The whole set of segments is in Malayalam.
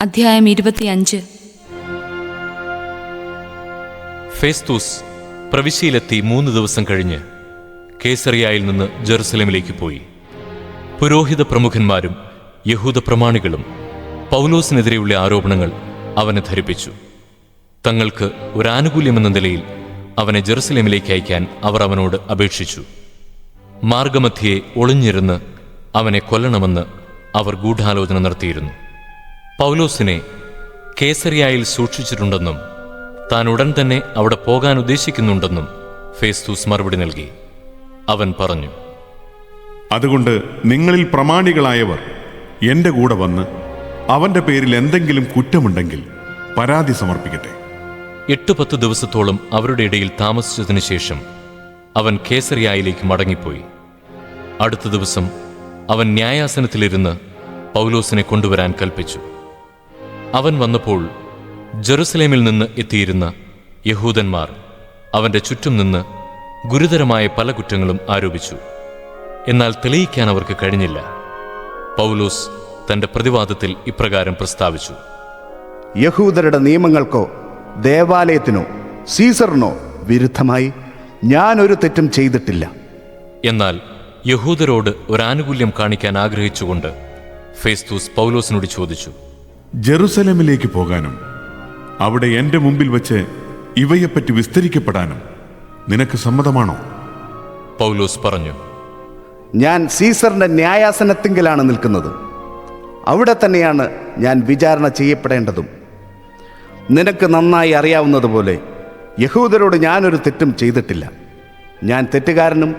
അധ്യായം ഇരുപത്തിയഞ്ച്. ഫേസ്തൂസ് പ്രവിശ്യയിലെത്തി മൂന്ന് ദിവസം കഴിഞ്ഞ് കേസറിയായിൽ നിന്ന് ജെറുസലേമിലേക്ക് പോയി. പുരോഹിത പ്രമുഖന്മാരും യഹൂദ പ്രമാണികളും പൗലോസിനെതിരെയുള്ള ആരോപണങ്ങൾ അവനെ ധരിപ്പിച്ചു. തങ്ങൾക്ക് ഒരു ആനുകൂല്യമെന്ന നിലയിൽ അവനെ ജെറുസലേമിലേക്ക് അയക്കാൻ അവർ അവനോട് അപേക്ഷിച്ചു. മാർഗമധ്യയെ ഒളിഞ്ഞിരുന്ന് അവനെ കൊല്ലണമെന്ന് അവർ ഗൂഢാലോചന നടത്തിയിരുന്നു. പൗലോസിനെ കേസറിയായിൽ സൂക്ഷിച്ചിട്ടുണ്ടെന്നും താൻ ഉടൻ തന്നെ അവിടെ പോകാൻ ഉദ്ദേശിക്കുന്നുണ്ടെന്നും ഫേസ്തൂസ് മറുപടി നൽകി. അവൻ പറഞ്ഞു അതുകൊണ്ട് നിങ്ങളിൽ പ്രമാണികളായവർ എന്റെ കൂടെ വന്ന് അവന്റെ പേരിൽ എന്തെങ്കിലും കുറ്റമുണ്ടെങ്കിൽ പരാതി സമർപ്പിക്കട്ടെ. എട്ട് പത്ത് ദിവസത്തോളം അവരുടെ ഇടയിൽ താമസിച്ചതിനു ശേഷം അവൻ കേസറിയായിലേക്ക് മടങ്ങിപ്പോയി. അടുത്ത ദിവസം അവൻ ന്യായാസനത്തിലിരുന്ന് പൗലോസിനെ കൊണ്ടുവരാൻ കൽപ്പിച്ചു. അവൻ വന്നപ്പോൾ ജെറുസലേമിൽ നിന്ന് എത്തിയിരുന്ന യഹൂദന്മാർ അവന്റെ ചുറ്റും നിന്ന് ഗുരുതരമായ പല കുറ്റങ്ങളും ആരോപിച്ചു. എന്നാൽ തെളിയിക്കാൻ അവർക്ക് കഴിഞ്ഞില്ല. പൗലോസ് തന്റെ പ്രതിവാദത്തിൽ ഇപ്രകാരം പ്രസ്താവിച്ചു. യഹൂദരുടെ നിയമങ്ങൾക്കോ ദേവാലയത്തിനോ സീസറിനോ വിരുദ്ധമായി ഞാൻ ഒരു തെറ്റും ചെയ്തിട്ടില്ല. എന്നാൽ യഹൂദരോട് ഒരാനുകൂല്യം കാണിക്കാൻ ആഗ്രഹിച്ചുകൊണ്ട് ഫേസ്തൂസ് പൗലോസിനോട് ചോദിച്ചു. ജെറുസലേമിലേക്ക് പോകാനും അവിടെ എന്റെ മുമ്പിൽ വച്ച് ഇവയെപ്പറ്റി വിസ്തരിക്കപ്പെടാനും നിനക്ക് സമ്മതമാണോ? പൗലോസ് പറഞ്ഞു ഞാൻ സീസറിന്റെ ന്യായാസനത്തിങ്കിലാണ് നിൽക്കുന്നത്. അവിടെ തന്നെയാണ് ഞാൻ വിചാരണ ചെയ്യപ്പെടേണ്ടതും. നിനക്ക് നന്നായി അറിയാവുന്നതുപോലെ യഹൂദരോട് ഞാനൊരു തെറ്റും ചെയ്തിട്ടില്ല. ഞാൻ തെറ്റുകാരനും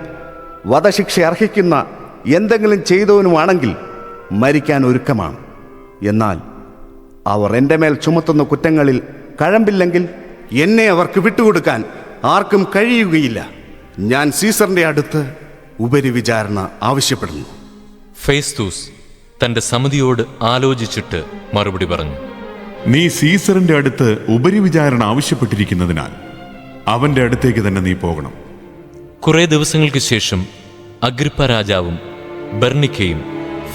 വധശിക്ഷ അർഹിക്കുന്ന എന്തെങ്കിലും ചെയ്തവനുമാണെങ്കിൽ മരിക്കാൻ ഒരുക്കമാണ്. എന്നാൽ അവർ എന്റെ മേൽ ചുമത്തുന്ന കുറ്റങ്ങളിൽ കഴമ്പില്ലെങ്കിൽ എന്നെ അവർക്ക് വിട്ടുകൊടുക്കാൻ ആർക്കും കഴിയുകയില്ല. ഞാൻ സീസറിന്റെ അടുത്ത് ഉപരിവിചാരണ ആവശ്യപ്പെടുന്നു. ഫേസ്തൂസ് തന്റെ സമിതിയോട് ആലോചിച്ചിട്ട് മറുപടി പറഞ്ഞു. നീ സീസറിന്റെ അടുത്ത് ഉപരിവിചാരണ ആവശ്യപ്പെട്ടിരിക്കുന്നതിനാൽ അവന്റെ അടുത്തേക്ക് തന്നെ നീ പോകണം. കുറേ ദിവസങ്ങൾക്ക് ശേഷം അഗ്രിപ്പ രാജാവും ബെർണിക്കയും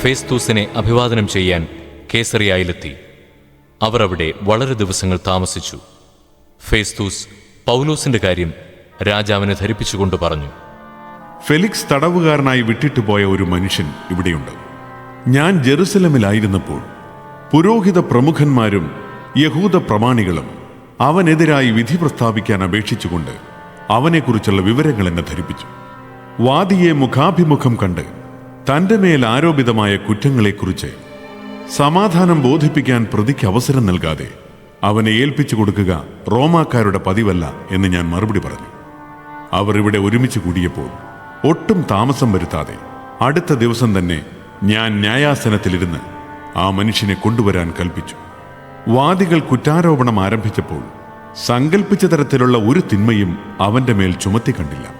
ഫേസ്തൂസിനെ അഭിവാദനം ചെയ്യാൻ കേസറിയായിലെത്തി. അവർ അവിടെ വളരെ ദിവസങ്ങൾ താമസിച്ചു. ഫേസ്തൂസ് പൗലോസിന്റെ കാര്യം രാജാവിനെ ധരിപ്പിച്ചുകൊണ്ട് പറഞ്ഞു. ഫെലിക്സ് തടവുകാരനായി വിട്ടിട്ടു പോയ ഒരു മനുഷ്യൻ ഇവിടെയുണ്ട്. ഞാൻ ജെറുസലമിലായിരുന്നപ്പോൾ പുരോഹിത പ്രമുഖന്മാരും യഹൂദ പ്രമാണികളും അവനെതിരായി വിധി പ്രസ്താവിക്കാൻ അപേക്ഷിച്ചുകൊണ്ട് അവനെക്കുറിച്ചുള്ള വിവരങ്ങൾ എന്നെ ധരിപ്പിച്ചു. വാദിയെ മുഖാഭിമുഖം കണ്ട് തന്റെ മേൽ ആരോപിതമായ കുറ്റങ്ങളെക്കുറിച്ച് സമാധാനം ബോധിപ്പിക്കാൻ പ്രതിക്ക് അവസരം നൽകാതെ അവനെ ഏൽപ്പിച്ചു കൊടുക്കുക റോമാക്കാരുടെ പതിവല്ല എന്ന് ഞാൻ മറുപടി പറഞ്ഞു. അവർ ഇവിടെ ഒരുമിച്ച് കൂടിയപ്പോൾ ഒട്ടും താമസം വരുത്താതെ അടുത്ത ദിവസം തന്നെ ഞാൻ ന്യായാസനത്തിലിരുന്ന് ആ മനുഷ്യനെ കൊണ്ടുവരാൻ കൽപ്പിച്ചു. വാദികൾ കുറ്റാരോപണം ആരംഭിച്ചപ്പോൾ സങ്കല്പിച്ച തരത്തിലുള്ള ഒരു തിന്മയും അവന്റെ മേൽ ചുമത്തി കണ്ടില്ല.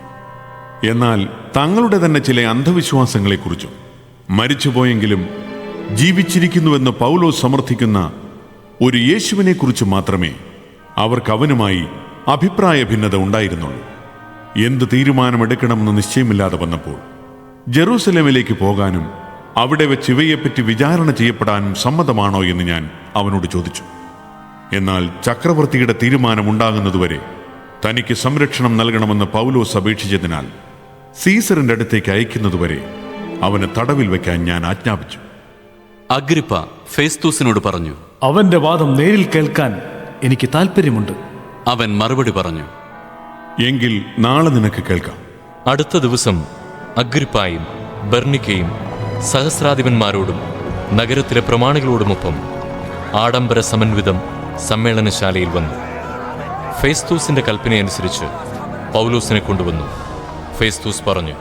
എന്നാൽ തങ്ങളുടെ തന്നെ ചില അന്ധവിശ്വാസങ്ങളെക്കുറിച്ചും മരിച്ചുപോയെങ്കിലും ജീവിച്ചിരിക്കുന്നുവെന്ന് പൗലോസ് സമർത്ഥിക്കുന്ന ഒരു യേശുവിനെക്കുറിച്ച് മാത്രമേ അവർക്ക് അവനുമായി അഭിപ്രായ ഭിന്നത ഉണ്ടായിരുന്നുള്ളൂ. എന്ത് തീരുമാനമെടുക്കണമെന്ന് നിശ്ചയമില്ലാതെ വന്നപ്പോൾ ജെറൂസലേമിലേക്ക് പോകാനും അവിടെ വെച്ച് ഇവയെപ്പറ്റി വിചാരണ ചെയ്യപ്പെടാനും സമ്മതമാണോ എന്ന് ഞാൻ അവനോട് ചോദിച്ചു. എന്നാൽ ചക്രവർത്തിയുടെ തീരുമാനമുണ്ടാകുന്നതുവരെ തനിക്ക് സംരക്ഷണം നൽകണമെന്ന് പൗലോസ് അപേക്ഷിച്ചതിനാൽ സീസറിന്റെ അടുത്തേക്ക് അയക്കുന്നതുവരെ അവനെ തടവിൽ വയ്ക്കാൻ ഞാൻ ആജ്ഞാപിച്ചു. അഗ്രിപ്പ ഫേസ്തൂസിനോട് പറഞ്ഞു അവന്റെ വാദം നേരിൽ കേൾക്കാൻ എനിക്ക് താല്പര്യമുണ്ട് അവൻ മറുപടി പറഞ്ഞു എങ്കിൽ നാളെ നിനക്ക് കേൾക്കാം. അടുത്ത ദിവസം അഗ്രിപ്പായും ബർണിക്കയും സഹസ്രാധിപന്മാരോടും നഗരത്തിലെ പ്രമാണികളോടുമൊപ്പം ആഡംബര സമന്വിതം സമ്മേളനശാലയിൽ വന്നു. ഫേസ്തൂസിന്റെ കൽപ്പനയനുസരിച്ച് പൗലോസിനെ കൊണ്ടുവന്നു. ഫേസ്തൂസ് പറഞ്ഞു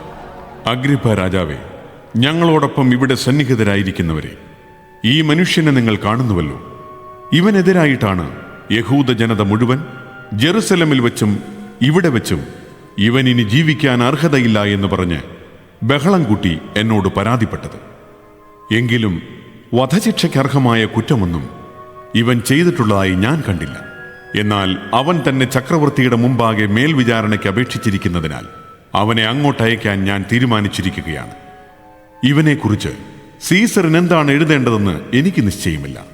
അഗ്രിപ്പ രാജാവേ ഞങ്ങളോടൊപ്പം ഇവിടെ സന്നിഹിതരായിരിക്കുന്നവരെ ഈ മനുഷ്യനെ നിങ്ങൾ കാണുന്നുവല്ലോ. ഇവനെതിരായിട്ടാണ് യഹൂദ ജനത മുഴുവൻ ജെറുസലമിൽ വെച്ചും ഇവിടെ വെച്ചും ഇവൻ ഇനി ജീവിക്കാൻ അർഹതയില്ല എന്ന് പറഞ്ഞ് ബഹളം കൂട്ടി എന്നോട് പരാതിപ്പെട്ടത്. എങ്കിലും വധശിക്ഷയ്ക്കർഹമായ കുറ്റമൊന്നും ഇവൻ ചെയ്തിട്ടുള്ളതായി ഞാൻ കണ്ടില്ല. എന്നാൽ അവൻ തന്നെ ചക്രവർത്തിയുടെ മുമ്പാകെ മേൽവിചാരണയ്ക്ക് അപേക്ഷിച്ചിരിക്കുന്നതിനാൽ അവനെ അങ്ങോട്ടയക്കാൻ ഞാൻ തീരുമാനിച്ചിരിക്കുകയാണ്. ഇവനെക്കുറിച്ച് സീസറിന് എന്താണ് എഴുതേണ്ടതെന്ന് എനിക്ക് നിശ്ചയമില്ല.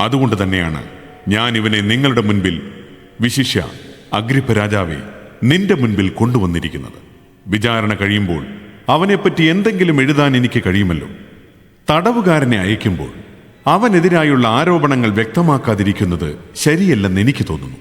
അതുകൊണ്ട് തന്നെയാണ് ഞാൻ ഇവനെ നിങ്ങളുടെ മുൻപിൽ വിശിഷ്യ അഗ്രിപ്പ രാജാവെ നിന്റെ മുൻപിൽ കൊണ്ടുവന്നിരിക്കുന്നത്. വിചാരണ കഴിയുമ്പോൾ അവനെപ്പറ്റി എന്തെങ്കിലും എഴുതാൻ എനിക്ക് കഴിയുമല്ലോ. തടവുകാരനെ അയക്കുമ്പോൾ അവനെതിരായുള്ള ആരോപണങ്ങൾ വ്യക്തമാക്കാതിരിക്കുന്നത് ശരിയല്ലെന്ന് എനിക്ക് തോന്നുന്നു.